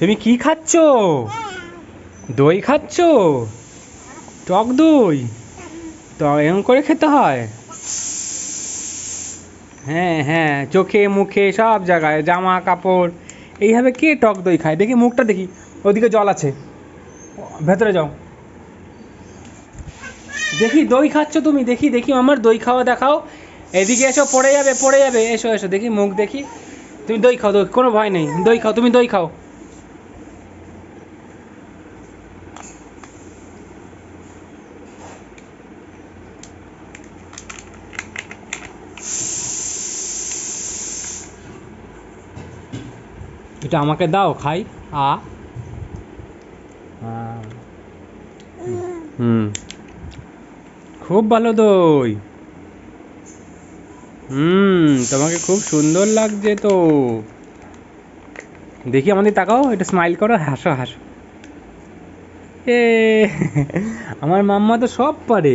তুমি কি খাচ্ছ? দই খাচ্ছ? টক দই? তো এরকম করে খেতে হয়? হ্যাঁ হ্যাঁ চোখে, মুখে, সব জায়গায় জামা কাপড় এইভাবে কে টক দই খায়? দেখি মুখটা দেখি। ওদিকে জল আছে। ভেতরে যাও। দেখি, দই খাচ্ছ তুমি? দেখি দেখি আমার দই খাওয়া দেখাও। এদিকে এসো, পড়ে যাবে পড়ে যাবে। এসো এসো, দেখি মুখ দেখি। তুমি দই খাও, দই কোনো ভয় নেই। দই খাও, তুমি দই খাও। এটা আমাকে দাও খাই। আ। হুম। খুব ভালো দই। হুম তোমাকে খুব সুন্দর লাগছে তো। দেখি আমাদের তাকাও একটু স্মাইল করো হাসো হাসো। এ আমার মাম্মা তো সব পারে।